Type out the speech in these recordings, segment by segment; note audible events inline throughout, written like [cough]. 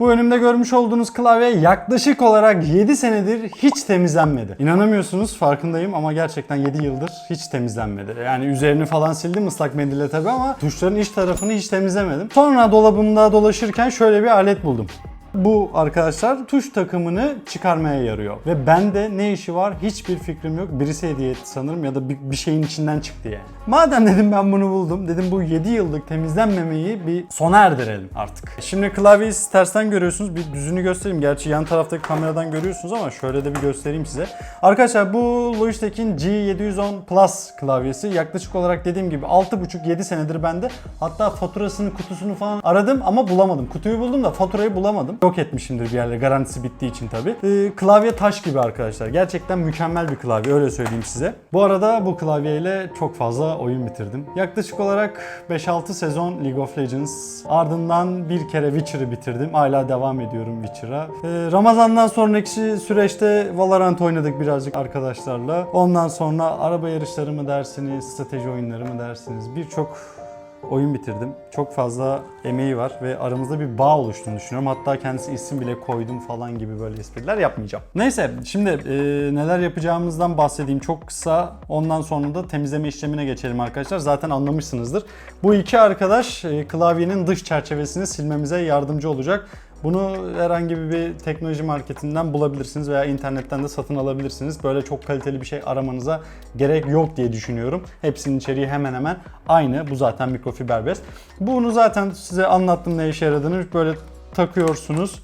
Bu önümde görmüş olduğunuz klavye yaklaşık olarak 7 senedir hiç temizlenmedi. İnanamıyorsunuz farkındayım ama gerçekten 7 yıldır hiç temizlenmedi. Yani üzerini falan sildim ıslak mendille tabii ama tuşların iç tarafını hiç temizlemedim. Sonra dolabımda dolaşırken şöyle bir alet buldum. Bu arkadaşlar tuş takımını çıkarmaya yarıyor. Ve bende ne işi var hiçbir fikrim yok. Birisi hediye etti sanırım ya da bir, bir şeyin içinden çıktı yani. Madem dedim ben bunu buldum. Dedim bu 7 yıllık temizlenmemeyi bir sona erdirelim artık. Şimdi klavyeyi siz tersten görüyorsunuz. Bir düzünü göstereyim. Gerçi yan taraftaki kameradan görüyorsunuz ama şöyle de bir göstereyim size. Arkadaşlar bu Logitech'in G710 Plus klavyesi. Yaklaşık olarak dediğim gibi 6,5-7 senedir bende. Hatta faturasını, kutusunu falan aradım ama bulamadım. Kutuyu buldum da faturayı bulamadım. Yok etmişimdir bir yerlere garantisi bittiği için tabii. Ee, klavye taş gibi arkadaşlar. Gerçekten mükemmel bir klavye öyle söyleyeyim size. Bu arada bu klavyeyle çok fazla oyun bitirdim. Yaklaşık olarak 5-6 sezon League of Legends. Ardından bir kere Witcher'ı bitirdim. Hala devam ediyorum Witcher'a. Ee, Ramazan'dan sonraki süreçte Valorant oynadık birazcık arkadaşlarla. Ondan sonra araba yarışları mı dersiniz, strateji oyunları mı dersiniz birçok oyun bitirdim. Çok fazla emeği var ve aramızda bir bağ oluştuğunu düşünüyorum. Hatta kendisi isim bile koydum falan gibi böyle espriler yapmayacağım. Neyse şimdi e, neler yapacağımızdan bahsedeyim çok kısa. Ondan sonra da temizleme işlemine geçelim arkadaşlar. Zaten anlamışsınızdır. Bu iki arkadaş e, klavyenin dış çerçevesini silmemize yardımcı olacak. Bunu herhangi bir teknoloji marketinden bulabilirsiniz veya internetten de satın alabilirsiniz. Böyle çok kaliteli bir şey aramanıza gerek yok diye düşünüyorum. Hepsinin içeriği hemen hemen aynı. Bu zaten mikrofiber bez. Bunu zaten size anlattım ne işe yaradığını. Böyle takıyorsunuz.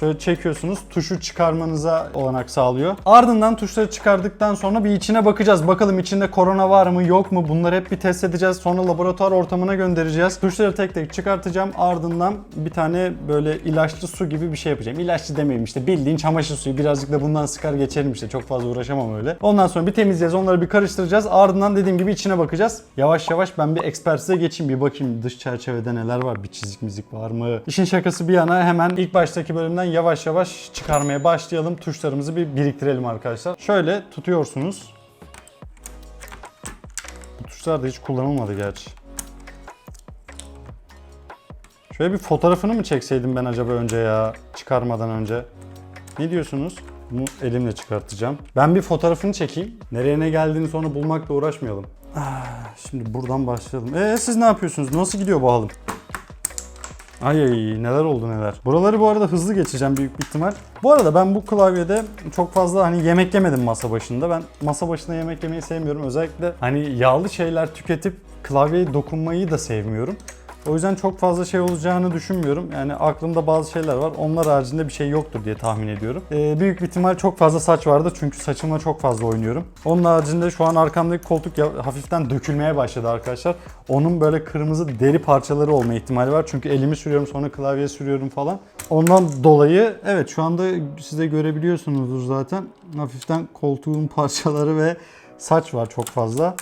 Şöyle çekiyorsunuz. Tuşu çıkarmanıza olanak sağlıyor. Ardından tuşları çıkardıktan sonra bir içine bakacağız. Bakalım içinde korona var mı yok mu? Bunları hep bir test edeceğiz. Sonra laboratuvar ortamına göndereceğiz. Tuşları tek tek çıkartacağım. Ardından bir tane böyle ilaçlı su gibi bir şey yapacağım. İlaçlı demeyeyim işte bildiğin çamaşır suyu. Birazcık da bundan sıkar geçerim işte. Çok fazla uğraşamam öyle. Ondan sonra bir temizleyeceğiz. Onları bir karıştıracağız. Ardından dediğim gibi içine bakacağız. Yavaş yavaş ben bir ekspertize geçeyim. Bir bakayım dış çerçevede neler var. Bir çizik mizik var mı? İşin şakası bir yana hemen ilk baştaki bölümden yavaş yavaş çıkarmaya başlayalım. Tuşlarımızı bir biriktirelim arkadaşlar. Şöyle tutuyorsunuz. Bu tuşlar da hiç kullanılmadı gerçi. Şöyle bir fotoğrafını mı çekseydim ben acaba önce ya çıkarmadan önce? Ne diyorsunuz? Bunu elimle çıkartacağım. Ben bir fotoğrafını çekeyim. Nereye ne geldiğini sonra bulmakla uğraşmayalım. Ah, şimdi buradan başlayalım. Ee siz ne yapıyorsunuz? Nasıl gidiyor bu halım? Ay ay neler oldu neler. Buraları bu arada hızlı geçeceğim büyük bir ihtimal. Bu arada ben bu klavyede çok fazla hani yemek yemedim masa başında. Ben masa başında yemek yemeyi sevmiyorum. Özellikle hani yağlı şeyler tüketip klavyeye dokunmayı da sevmiyorum. O yüzden çok fazla şey olacağını düşünmüyorum. Yani aklımda bazı şeyler var. Onlar haricinde bir şey yoktur diye tahmin ediyorum. Ee, büyük bir ihtimal çok fazla saç vardı çünkü saçımla çok fazla oynuyorum. Onun haricinde şu an arkamdaki koltuk ya- hafiften dökülmeye başladı arkadaşlar. Onun böyle kırmızı deri parçaları olma ihtimali var. Çünkü elimi sürüyorum sonra klavyeye sürüyorum falan. Ondan dolayı evet şu anda siz de görebiliyorsunuzdur zaten. Hafiften koltuğun [laughs] parçaları ve saç var çok fazla.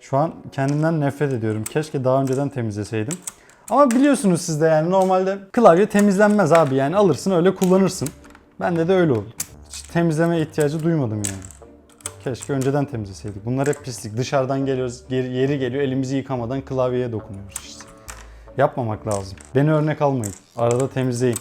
Şu an kendimden nefret ediyorum. Keşke daha önceden temizleseydim. Ama biliyorsunuz siz de yani normalde klavye temizlenmez abi yani alırsın öyle kullanırsın. Bende de öyle oldu. Hiç temizleme ihtiyacı duymadım yani. Keşke önceden temizleseydik. Bunlar hep pislik. Dışarıdan geliyoruz, yeri geliyor elimizi yıkamadan klavyeye dokunuyoruz işte. Yapmamak lazım. Beni örnek almayın. Arada temizleyin.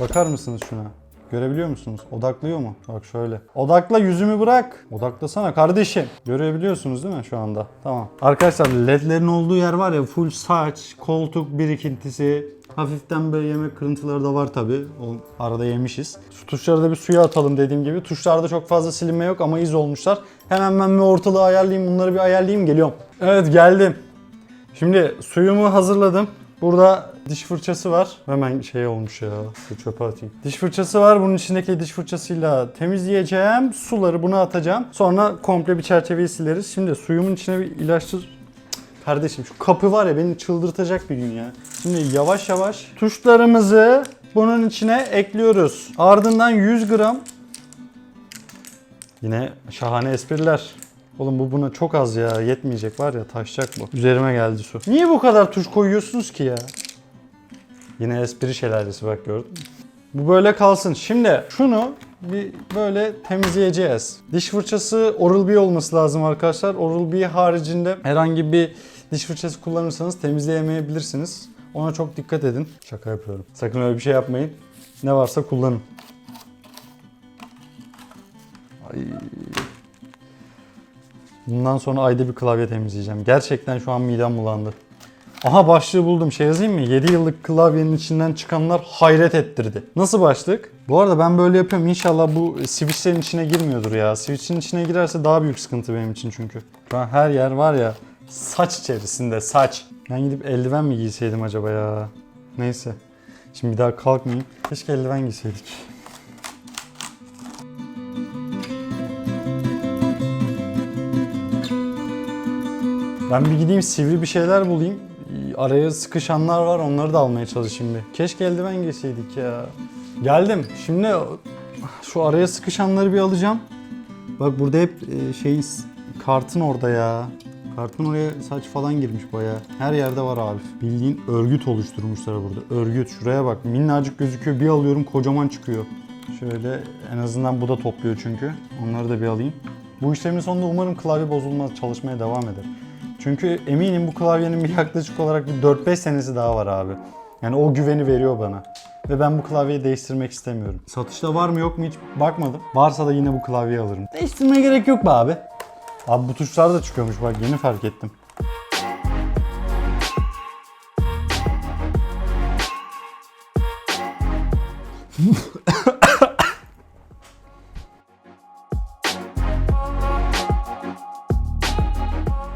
Bakar mısınız şuna? Görebiliyor musunuz? Odaklıyor mu? Bak şöyle. Odakla yüzümü bırak. Odaklasana kardeşim. Görebiliyorsunuz değil mi şu anda? Tamam. Arkadaşlar ledlerin olduğu yer var ya full saç, koltuk birikintisi. Hafiften böyle yemek kırıntıları da var tabi. O arada yemişiz. Şu tuşları da bir suya atalım dediğim gibi. Tuşlarda çok fazla silinme yok ama iz olmuşlar. Hemen ben bir ortalığı ayarlayayım. Bunları bir ayarlayayım. Geliyorum. Evet geldim. Şimdi suyumu hazırladım. Burada diş fırçası var. Hemen şey olmuş ya. Şu çöpe atayım. Diş fırçası var. Bunun içindeki diş fırçasıyla temizleyeceğim. Suları buna atacağım. Sonra komple bir çerçeveyi sileriz. Şimdi suyumun içine bir ilaçlı... Cık, Kardeşim şu kapı var ya beni çıldırtacak bir gün ya. Şimdi yavaş yavaş tuşlarımızı bunun içine ekliyoruz. Ardından 100 gram Yine şahane espriler. Oğlum bu buna çok az ya. Yetmeyecek var ya taşacak bu. Üzerime geldi su. Niye bu kadar tuş koyuyorsunuz ki ya? Yine espri şelalesi bak gördün mü? Bu böyle kalsın. Şimdi şunu bir böyle temizleyeceğiz. Diş fırçası Oral-B olması lazım arkadaşlar. Oral-B haricinde herhangi bir diş fırçası kullanırsanız temizleyemeyebilirsiniz. Ona çok dikkat edin. Şaka yapıyorum. Sakın öyle bir şey yapmayın. Ne varsa kullanın. Ay. Bundan sonra ayda bir klavye temizleyeceğim. Gerçekten şu an midem bulandı. Aha başlığı buldum. Şey yazayım mı? 7 yıllık klavyenin içinden çıkanlar hayret ettirdi. Nasıl başlık? Bu arada ben böyle yapıyorum. İnşallah bu switchlerin içine girmiyordur ya. Switch'in içine girerse daha büyük sıkıntı benim için çünkü. Şu an her yer var ya saç içerisinde saç. Ben gidip eldiven mi giyseydim acaba ya? Neyse. Şimdi bir daha kalkmayayım. Keşke eldiven giyseydik. Ben bir gideyim sivri bir şeyler bulayım. Araya sıkışanlar var onları da almaya çalışayım bir. Keşke eldiven giyseydik ya. Geldim. Şimdi şu araya sıkışanları bir alacağım. Bak burada hep e, şey kartın orada ya. Kartın oraya saç falan girmiş bayağı. Her yerde var abi. Bildiğin örgüt oluşturmuşlar burada. Örgüt. Şuraya bak. Minnacık gözüküyor. Bir alıyorum kocaman çıkıyor. Şöyle en azından bu da topluyor çünkü. Onları da bir alayım. Bu işlemin sonunda umarım klavye bozulmaz. Çalışmaya devam eder. Çünkü eminim bu klavyenin bir yaklaşık olarak bir 4-5 senesi daha var abi. Yani o güveni veriyor bana. Ve ben bu klavyeyi değiştirmek istemiyorum. Satışta var mı yok mu hiç bakmadım. Varsa da yine bu klavyeyi alırım. Değiştirmeye gerek yok be abi. Abi bu tuşlar da çıkıyormuş bak yeni fark ettim.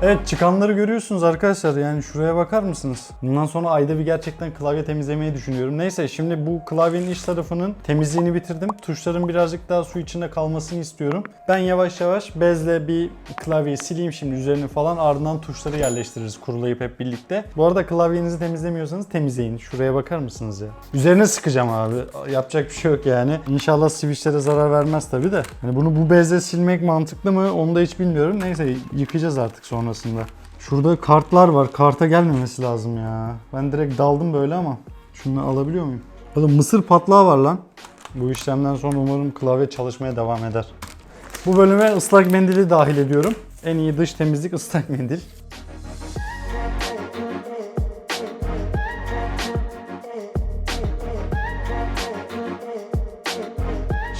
Evet çıkanları görüyorsunuz arkadaşlar yani şuraya bakar mısınız? Bundan sonra ayda bir gerçekten klavye temizlemeyi düşünüyorum. Neyse şimdi bu klavyenin iç tarafının temizliğini bitirdim. Tuşların birazcık daha su içinde kalmasını istiyorum. Ben yavaş yavaş bezle bir klavyeyi sileyim şimdi üzerini falan ardından tuşları yerleştiririz kurulayıp hep birlikte. Bu arada klavyenizi temizlemiyorsanız temizleyin. Şuraya bakar mısınız ya? Üzerine sıkacağım abi. Yapacak bir şey yok yani. İnşallah switchlere zarar vermez tabi de. Hani bunu bu bezle silmek mantıklı mı onu da hiç bilmiyorum. Neyse yıkayacağız artık sonrasında. Şurada kartlar var. Karta gelmemesi lazım ya. Ben direkt daldım böyle ama. Şunu alabiliyor muyum? Oğlum mısır patlağı var lan. Bu işlemden sonra umarım klavye çalışmaya devam eder. Bu bölüme ıslak mendili dahil ediyorum. En iyi dış temizlik ıslak mendil.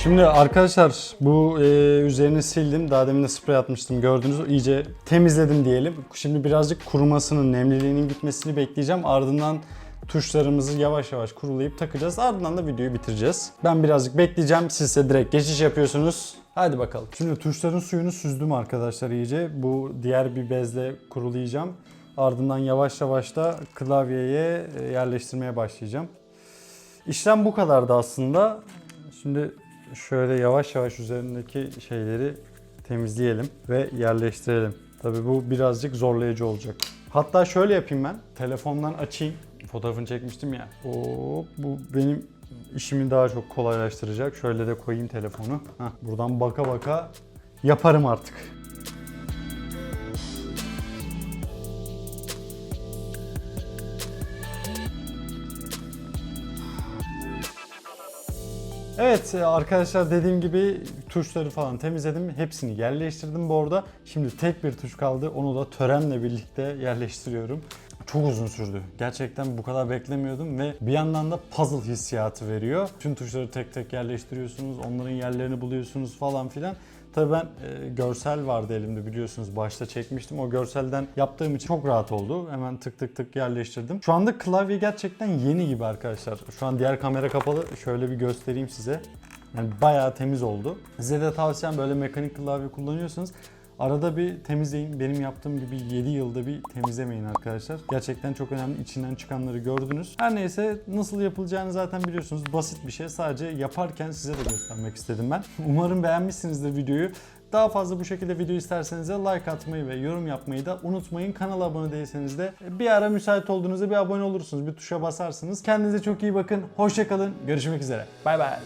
Şimdi arkadaşlar bu e, üzerini sildim. Daha demin de sprey atmıştım gördünüz. İyice temizledim diyelim. Şimdi birazcık kurumasının, nemliliğinin gitmesini bekleyeceğim. Ardından tuşlarımızı yavaş yavaş kurulayıp takacağız. Ardından da videoyu bitireceğiz. Ben birazcık bekleyeceğim. Siz ise direkt geçiş yapıyorsunuz. Hadi bakalım. Şimdi tuşların suyunu süzdüm arkadaşlar iyice. Bu diğer bir bezle kurulayacağım. Ardından yavaş yavaş da klavyeye e, yerleştirmeye başlayacağım. İşlem bu kadardı aslında. Şimdi şöyle yavaş yavaş üzerindeki şeyleri temizleyelim ve yerleştirelim. Tabii bu birazcık zorlayıcı olacak. Hatta şöyle yapayım ben. Telefondan açayım. Fotoğrafını çekmiştim ya. Hop, bu benim işimi daha çok kolaylaştıracak. Şöyle de koyayım telefonu. Heh, buradan baka baka yaparım artık. Evet e, arkadaşlar dediğim gibi tuşları falan temizledim. Hepsini yerleştirdim bu arada. Şimdi tek bir tuş kaldı. Onu da törenle birlikte yerleştiriyorum. Çok uzun sürdü. Gerçekten bu kadar beklemiyordum ve bir yandan da puzzle hissiyatı veriyor. Tüm tuşları tek tek yerleştiriyorsunuz, onların yerlerini buluyorsunuz falan filan. Tabii ben e, görsel vardı elimde biliyorsunuz başta çekmiştim. O görselden yaptığım için çok rahat oldu. Hemen tık tık tık yerleştirdim. Şu anda klavye gerçekten yeni gibi arkadaşlar. Şu an diğer kamera kapalı. Şöyle bir göstereyim size. Yani bayağı temiz oldu. Size de tavsiyem böyle mekanik klavye kullanıyorsanız Arada bir temizleyin. Benim yaptığım gibi 7 yılda bir temizlemeyin arkadaşlar. Gerçekten çok önemli. İçinden çıkanları gördünüz. Her neyse nasıl yapılacağını zaten biliyorsunuz. Basit bir şey. Sadece yaparken size de göstermek istedim ben. [laughs] Umarım beğenmişsinizdir videoyu. Daha fazla bu şekilde video isterseniz de like atmayı ve yorum yapmayı da unutmayın. Kanala abone değilseniz de bir ara müsait olduğunuzda bir abone olursunuz. Bir tuşa basarsınız. Kendinize çok iyi bakın. Hoşçakalın. Görüşmek üzere. Bay bay.